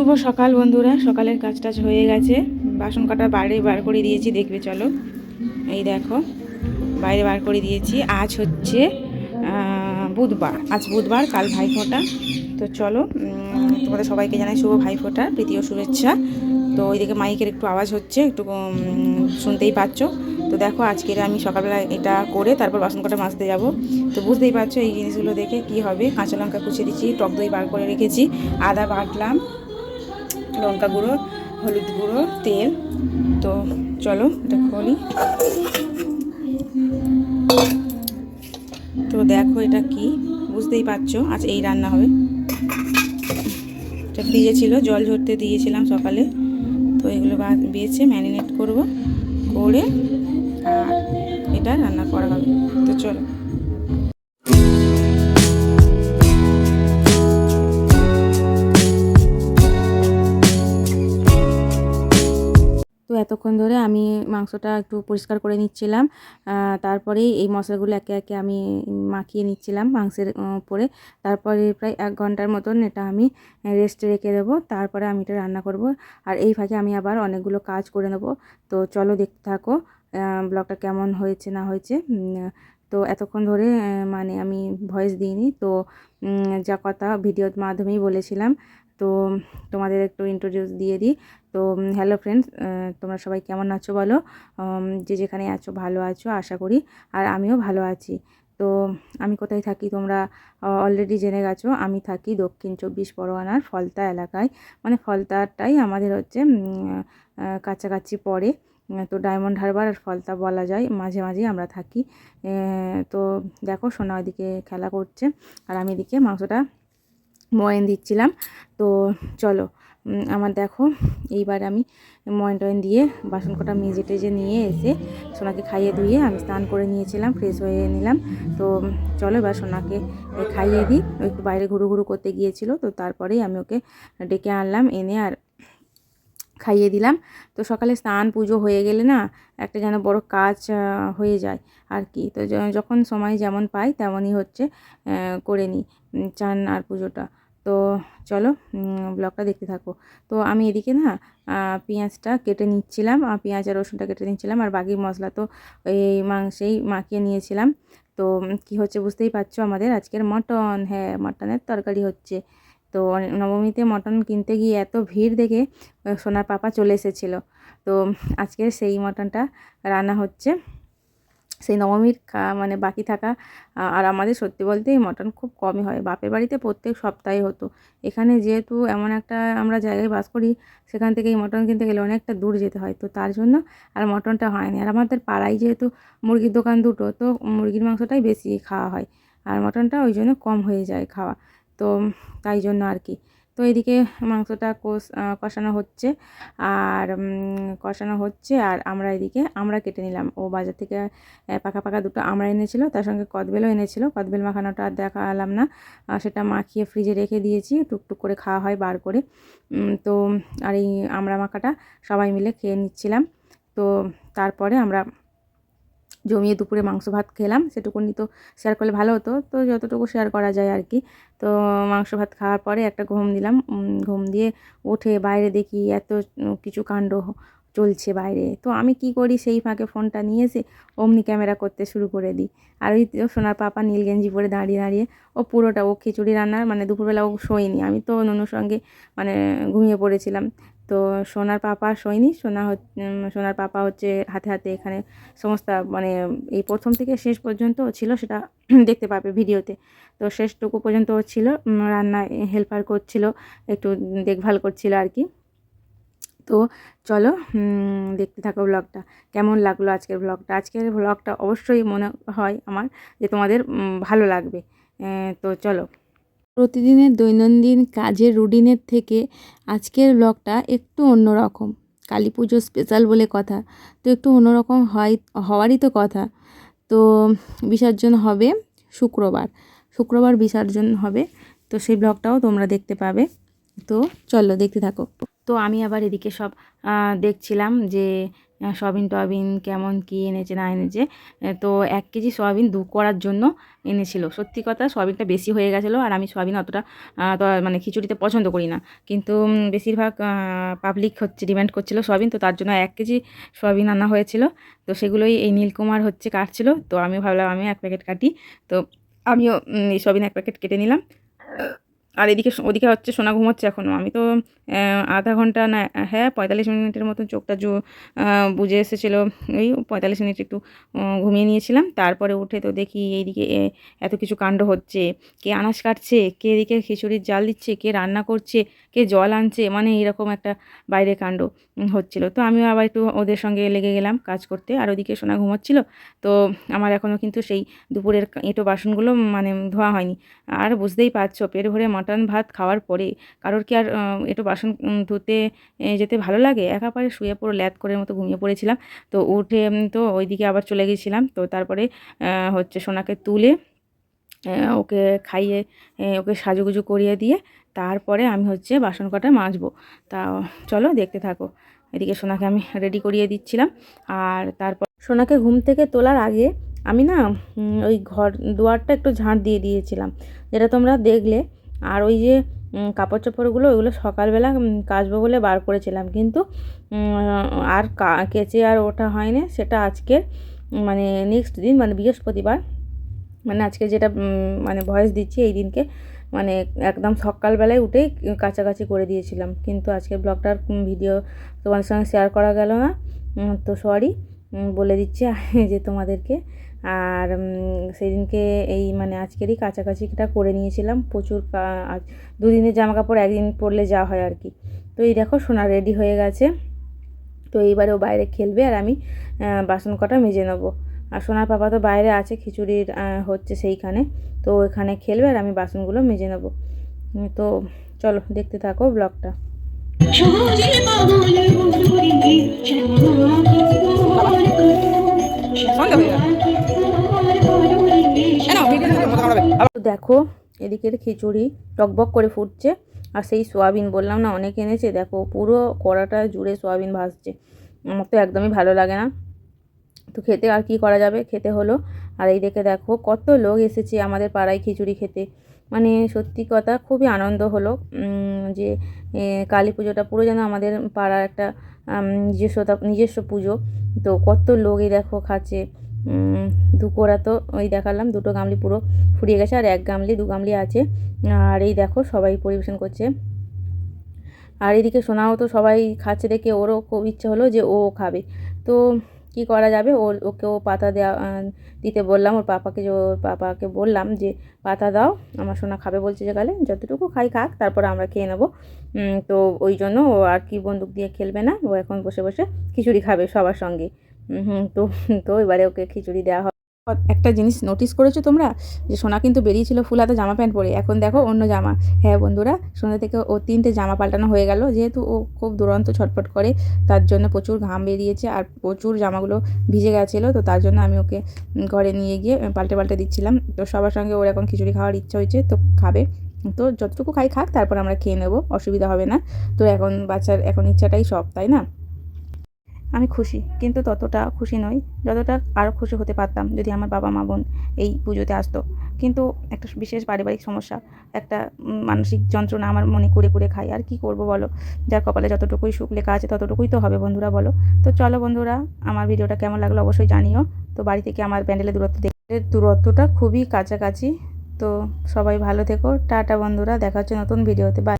শুভ সকাল বন্ধুরা, সকালের কাজ টাজ হয়ে গেছে। বাসন কাটা বাইরে বার করে দিয়েছি, দেখবে চলো। এই দেখো, বাইরে বার করে দিয়েছি। আজ হচ্ছে বুধবার। আজ বুধবার, কাল ভাইফোঁটা। তো চলো তোমাদের সবাইকে জানাই শুভ ভাইফোঁটা, প্রীতি ও শুভেচ্ছা। তো ওইদিকে মাইকের একটু আওয়াজ হচ্ছে, একটু শুনতেই পাচ্ছ। তো দেখো, আজকের আমি সকালবেলা এটা করে তারপর বাসন কটা মাজতে যাব। তো বুঝতেই পারছ এই জিনিসগুলো দেখে কি হবে। কাঁচা লঙ্কা কুচিয়ে দিচ্ছি, টক দই বার করে রেখেছি, আদা বাটলাম লঙ্কা গুঁড়ো, হলুদ গুঁড়ো, তেল। তো চলো, এটা খোলি তো দেখো এটা কি, বুঝতেই পারছ? আজ এই রান্না হবে। এটা ফ্রিজে ছিল, জল ঝরতে দিয়েছিলাম সকালে। তো এগুলো বেছে ম্যারিনেট করব, করে, আর এটা রান্না করা হবে। তো চলো। এতক্ষণ ধরে আমি মাংসটা একটু পরিষ্কার করে নিচ্ছিলাম। তারপরে এই মশলাগুলো একে একে আমি মাখিয়ে নিচ্ছিলাম মাংসের উপরে। তারপরে প্রায় এক ঘণ্টার মতন এটা আমি রেস্টে রেখে দেবো। তারপরে আমি এটা রান্না করব। আর এই ফাঁকে আমি আবার অনেকগুলো কাজ করে নেব। তো চলো দেখতে থাকো ব্লগটা কেমন হয়েছে না হয়েছে। তো এতক্ষণ ধরে মানে আমি ভয়েস দিইনি। তো যা কথা ভিডিওর মাধ্যমেই বলেছিলাম। তো তোমাদের একটু ইন্ট্রোডিউস দিয়ে দিই। তো হ্যালো ফ্রেন্ডস তোমরা সবাই কেমন আছো বলো? যে যেখানে আছো, ভালো আছো, আশা করি। আর আমিও ভালো আছি। তো, আমি কোথায় থাকি তোমরা অলরেডি জেনে গেছো, আমি থাকি দক্ষিণ চব্বিশ পরগনার ফলতা এলাকায়। মানে ফলতাটাই আমাদের হচ্ছে কাছাকাছি পড়ে। তো ডায়মন্ড হারবার আর ফলতা বলা যায়, মাঝে মাঝে আমরা থাকি। তো দেখো সোনা ওইদিকে খেলা করছে, আর আমি এদিকে মাংসটা ময়ন দিচ্ছিলাম। তো চলো আমার দেখো, এইবার আমি ময়ন টয়ন দিয়ে বাসন কটা মেজে টেজে নিয়ে এসে সোনাকে খাইয়ে ধুয়ে আমি স্নান করে নিয়েছিলাম, ফ্রেশ হয়ে নিলাম। তো চলো এবার সোনাকে খাইয়ে দিই। একটু বাইরে ঘুরু ঘুরু করতে গিয়েছিল, তো তারপরেই আমি ওকে ডেকে আনলাম, এনে আর খাইয়ে দিলাম। তো সকালে স্নান পুজো হয়ে গেলে না একটা যেন বড় কাজ হয়ে যায় আর কি। তো যখন সময় যেমন পাই তেমনই হচ্ছে করে নিই চান আর পুজোটা। তো চলো ব্লগটা দেখতে থাকো। তো আমি এদিকে না পেঁয়াজটা কেটে নিচ্ছিলাম পেঁয়াজ আর রসুনটা কেটে নিচ্ছিলাম আর বাকি মশলা তো এই মাংসেই মাখিয়ে নিয়েছিলাম। তো কি হচ্ছে বুঝতেই পারছ আমাদের? আজকের মটন হ্যাঁ মটনের তরকারি হচ্ছে। তো নবমীতে মটন কিনতে গিয়ে এত ভিড় দেখে, সোনার পাপা চলে এসেছিল। তো আজকের সেই মটনটা রান্না হচ্ছে। সেই নবমীর মানে বাকি থাকা আর আমাদের সত্যি বলতে এই মটন খুব কমই হয়। বাপের বাড়িতে প্রত্যেক সপ্তাহে হতো। এখানে যেহেতু এমন একটা আমরা জায়গায় বাস করি, সেখান থেকে এই মটন কিনতে গেলে অনেকটা দূর যেতে হয়। তো তার জন্য আর মটনটা হয়নি। আর আমাদের পাড়ায় যেহেতু মুরগির দোকান দুটো, তো মুরগির মাংসটাই বেশি খাওয়া হয়। আর মটনটা ওই জন্য কম হয়ে যায় খাওয়া। তো তাই জন্য আর কি। তো এদিকে মাংসটা কষ কষানো হচ্ছে। আর কষানো হচ্ছে আর আমরা এদিকে আমরা কেটে নিলাম। ও বাজার থেকে পাকা পাকা দুটো আমরা এনেছিল, তার সঙ্গে কদবেলও এনেছিল। কদবেল মাখানোটা আর দেখালাম না। সেটা মাখিয়ে ফ্রিজে রেখে দিয়েছি, টুকটুক করে খাওয়া হয় বার করে। তো, আর এই আমরা মাখাটা সবাই মিলে খেয়ে নিচ্ছিলাম। তো, তারপরে আমরা জমিয়ে দুপুরে মাংস ভাত খেলাম, সেটুকুনি তো শেয়ার করলে ভালো হতো। তো যতটুকু শেয়ার করা যায় আর কি তো মাংস ভাত খাওয়ার পরে একটা ঘুম দিলাম ঘুম দিয়ে উঠে বাইরে দেখি এত কিছু কাণ্ড চলছে বাইরে। তো আমি কি করি, সেই ফাঁকে ফোনটা নিয়ে এসে অমনি ক্যামেরা করতে শুরু করে দিই। আর ওই সোনার পাপা নীল গেঞ্জি পরে দাঁড়িয়ে দাঁড়িয়ে ও পুরোটা, ও খিচুড়ি রান্নার মানে দুপুরবেলা ও শোয়নি। আমি তো ননুর সঙ্গে মানে ঘুমিয়ে পড়েছিলাম। তো সোনার পাপা শোয়নি সোনা সোনার পাপা হচ্ছে হাতে হাতে এখানে সমস্ত মানে এই প্রথম থেকে শেষ পর্যন্ত ছিল সেটা দেখতে পাবে ভিডিওতে। তো শেষটুকু পর্যন্ত ছিল উম, রান্নায় হেল্পার করছিল একটু দেখভাল করছিল আর কি। তো চলো দেখতে থাকো ব্লগটা। কেমন লাগল আজকের ব্লগটা? আজকের ব্লগটা অবশ্যই মনে হয় আমার যে তোমাদের ভালো লাগবে। তো চলো। প্রতিদিনের দৈনন্দিন কাজের রুটিনের থেকে আজকের ব্লগটা একটু অন্যরকম। কালী পুজো স্পেশাল বলে কথা। তো একটু অন্যরকম হয়, হওয়ারই তো কথা। তো বিসর্জন হবে শুক্রবার। শুক্রবার বিসর্জন হবে। তো সেই ব্লগটাও তোমরা দেখতে পাবে। তো চলো দেখতে থাকো। তো আমি আবার এদিকে সব দেখছিলাম যে সয়াবিন টয়াবিন কেমন কী এনেছে না এনেছে। তো এক কেজি সয়াবিন দু করার জন্য এনেছিল। সত্যি কথা, সয়াবিনটা বেশি হয়ে গেছিল আর আমি সয়াবিন অতটা মানে খিচুড়িতে পছন্দ করি না। কিন্তু বেশিরভাগ পাবলিক হচ্ছে ডিমান্ড করছিল সয়াবিন, তো তার জন্য এক কেজি সয়াবিন আনা হয়েছিল। তো সেগুলোই এই নীলকুমার হচ্ছে কাটছিল। তো আমি ভাবলাম আমি এক প্যাকেট কাটি। তো আমিও এই সয়াবিন এক প্যাকেট কেটে নিলাম। আর এদিকে ওদিকে হচ্ছে সোনা ঘুমোচ্ছে এখনও আমি তো আধা ঘণ্টা না হ্যাঁ পঁয়তাল্লিশ মিনিটের মতন চোখটা জু বুঝে এসেছিল। ওই পঁয়তাল্লিশ মিনিট একটু ঘুমিয়ে নিয়েছিলাম। তারপরে উঠে তো দেখি এইদিকে এত কিছু কাণ্ড হচ্ছে। কে আনাজ কাটছে, কে এদিকে খিচুড়ির জাল দিচ্ছে, কে রান্না করছে, কে জল আনছে মানে এরকম একটা বাইরে কাণ্ড হচ্ছিল। তো আমিও আবার একটু ওদের সঙ্গে লেগে গেলাম কাজ করতে। আর ওদিকে সোনা ঘুমোচ্ছিল। তো আমার এখনও কিন্তু সেই দুপুরের এঁটো বাসনগুলো মানে ধোয়া হয়নি। আর বুঝতেই পারছ, পেট ভরে মাটন ভাত খাওয়ার পরে কারোর কি আর একটু বাসন ধুতে যেতে ভালো লাগে? একা পারে শুয়ে পুরো ল্যাদ করে মতো ঘুমিয়ে পড়েছিলাম। তো উঠে তো ওইদিকে আবার চলে গেছিলাম। তো তারপরে হচ্ছে সোনাকে তুলে ওকে খাইয়ে ওকে সাজুগুজু করিয়ে দিয়ে তারপরে আমি হচ্ছে বাসন কটা মাজবো। তা চলো দেখতে থাকো। এদিকে সোনাকে আমি রেডি করিয়ে দিচ্ছিলাম। আর তারপর সোনাকে ঘুম থেকে তোলার আগে আমি না ওই ঘর, দুয়ারটা একটু ঝাঁট দিয়ে দিয়েছিলাম। যেটা তোমরা দেখলে আর ওই যে কাপড় চোপড়গুলো, ওইগুলো সকালবেলা কাচবো বলে বার করেছিলাম। কিন্তু আর কেচে আর ওঠা হয়নি। সেটা আজকে মানে নেক্সট দিন মানে বৃহস্পতিবার। মানে আজকে যেটা মানে ভয়েস দিচ্ছি, এই দিনকে মানে একদম সকালবেলায় উঠেই কাছাকাছি করে দিয়েছিলাম। কিন্তু আজকে ব্লগটার ভিডিও তোমাদের সঙ্গে শেয়ার করা গেল না। তো সরি বলে দিচ্ছি যে তোমাদেরকে আর সেদিনকে এই মানে আজকেরই কাছাকাছিটা করে নিয়েছিলাম। প্রচুর আজ দুদিনের জামা কাপড় একদিন পরলে যা হয় আর কি। তো এই দেখো সোনা রেডি হয়ে গেছে। তো এইবারে ও বাইরে খেলবে আর আমি বাসন কটা মেজে নেব। আর সোনার পাপা তো বাইরে আছে, খিচুড়ির হচ্ছে সেইখানে। তো এখানে খেলবে আর আমি বাসনগুলো মেজে নেব। তো চলো দেখতে থাকো ব্লগটা। দেখো, এদিকের খিচুড়ি টকবক করে ফুটছে, আর সেই সোয়াবিন বললাম না, অনেক এনেছে। দেখো, পুরো কড়াটা জুড়ে সোয়াবিন ভাজছে। আমার তো একদমই ভালো লাগে না। তো খেতে আর কি করা যাবে? খেতে হলো। আর এই দেখে দেখো, কত লোক এসেছে আমাদের পাড়ায় খিচুড়ি খেতে। মানে সত্যি কথা খুবই আনন্দ হলো যে কালী পুজোটা পুরো যেন আমাদের পাড়ার একটা নিজস্বতা নিজস্ব পুজো। তো কত লোক এই দেখো খাচ্ছে উম, দু কোড়া তো ওই দেখালাম দুটো গামলি পুরো ফুরিয়ে গেছে আর এক গামলি দু গামলি আছে। আর এই দেখো সবাই পরিবেশন করছে। আর এদিকে সোনাও তো সবাই খাচ্ছে দেখে ওরও খুব ইচ্ছে হলো যে ও খাবে। তো কি করা যাবে? ওর ওকেও পাতা দেওয়া দিতে বললাম। ওর পাপাকে যে, ওর পাপাকে বললাম যে, পাতা দাও, আমার সোনা খাবে বলছে যে গালে, যতটুকু খাই খাক, তারপর আমরা খেয়ে নেব। তো ওই জন্য ও আর কি বন্দুক দিয়ে খেলবে না, ও এখন বসে বসে খিচুড়ি খাবে সবার সঙ্গে। তো তো এবারে ওকে খিচুড়ি দেওয়া একটা জিনিস নোটিস করেছ তোমরা? যে সোনা কিন্তু বেরিয়েছিল ফুল হাতে জামা প্যান্ট পরে। এখন দেখো অন্য জামা। হ্যাঁ বন্ধুরা, সোনা থেকে ও তিনটে জামা পাল্টানো হয়ে গেল। যেহেতু ও খুব দুরন্ত ছটফট করে, তার জন্য প্রচুর ঘাম বেরিয়েছে আর প্রচুর জামাগুলো ভিজে গেছিল। তো তার জন্য আমি ওকে ঘরে নিয়ে গিয়ে পাল্টে পাল্টে দিচ্ছিলাম। তো সবার সঙ্গে ওর এখন খিচুড়ি খাওয়ার ইচ্ছা হয়েছে, তো খাবে। তো যতটুকু খাই খাক, তারপর আমরা খেয়ে নেব, অসুবিধা হবে না। তো এখন বাচ্চার এখন ইচ্ছাটাই সব, তাই না? আমি খুশি, কিন্তু ততটা খুশি নই যতটা আরও খুশি হতে পারতাম যদি আমার বাবা মা বোন এই পুজোতে আসতো। কিন্তু একটা বিশেষ পারিবারিক সমস্যা, একটা মানসিক যন্ত্রণা আমার মনে করে করে খাই আর কি করব বলো? যার কপালে যতটুকুই সুখ লেখা আছে ততটুকুই তো হবে বন্ধুরা বলো। তো চলো বন্ধুরা, আমার ভিডিওটা কেমন লাগল অবশ্যই জানিও। তো বাড়ি থেকে আমার প্যান্ডেলের দূরত্ব দেখতে দূরত্বটা খুবই কাছাকাছি। তো সবাই ভালো থেকো। টাটা বন্ধুরা, দেখা হচ্ছে নতুন ভিডিওতে। বাই